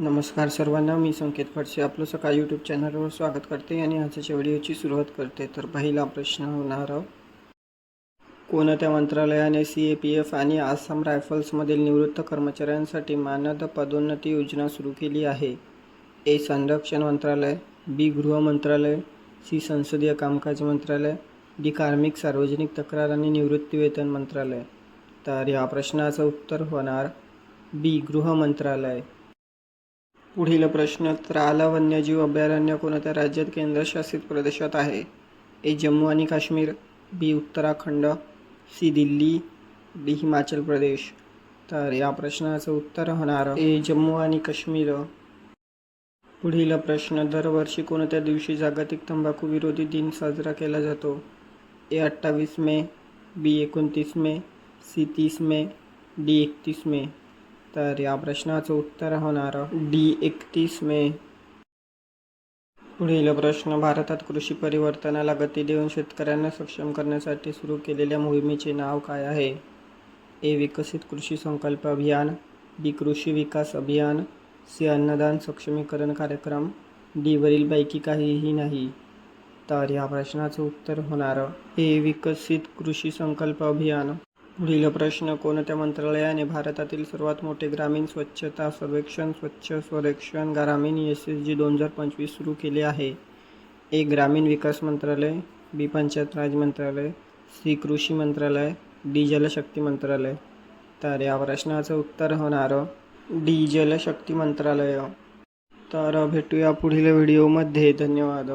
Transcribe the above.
नमस्कार सर्वांना मी संकेत फडसे. आपलं सकाळ यूट्यूब चॅनलवर स्वागत करते आणि आजच्या व्हिडिओची सुरुवात करते. तर पहिला प्रश्न होणार कोणत्या मंत्रालयाने सी ए पी एफ आणि आसाम रायफल्समधील निवृत्त कर्मचाऱ्यांसाठी मानद पदोन्नती योजना सुरू केली आहे? ए. संरक्षण मंत्रालय बी. गृह मंत्रालय सी. संसदीय कामकाज मंत्रालय डी. कार्मिक सार्वजनिक तक्रार आणि निवृत्तीवेतन मंत्रालय. तर या प्रश्नाचं उत्तर होणार बी. गृह मंत्रालय. पुढील प्रश्न त्राला वन्यजीव अभयारण्य कोणत्या राज्यात केंद्रशासित प्रदेशात आहे? ए जम्मू आणि Kashmir B Uttarakhand C Delhi D Himachal Pradesh. तर या प्रश्नाचं उत्तर होणार ए जम्मू आणि काश्मीर. पुढील प्रश्न दरवर्षी कोणत्या दिवशी जागतिक तंबाखू विरोधी दिन साजरा केला जातो? ए अठ्ठावीस मे बी एकोणतीस मे सी तीस मे डी एकतीस मे. तर या प्रश्नाचं उत्तर होणार डी एकतीस मे. पुढील प्रश्न भारतात कृषी परिवर्तनाला गती देऊन शेतकऱ्यांना सक्षम करण्यासाठी सुरू केलेल्या मोहिमेचे नाव काय आहे? ए विकसित कृषी संकल्प अभियान बी कृषी विकास अभियान सी अन्नदान सक्षमीकरण कार्यक्रम डी वरीलपैकी काहीही नाही. तर या प्रश्नाचं उत्तर होणार ए विकसित कृषी संकल्प अभियान. पुढील प्रश्न कोणत्या मंत्रालयाने भारतातील सर्वात मोठे ग्रामीण स्वच्छता सर्वेक्षण स्वच्छ सर्वेक्षण ग्रामीण एस एस जी दोन हजार पंचवीस सुरू केले आहे? ए. ग्रामीण विकास मंत्रालय बी. पंचायत राज मंत्रालय सी. कृषी मंत्रालय डी. जलशक्ती मंत्रालय. तर या प्रश्नाचं उत्तर होणार डी. जलशक्ती मंत्रालय. तर भेटूया पुढील व्हिडिओमध्ये. धन्यवाद.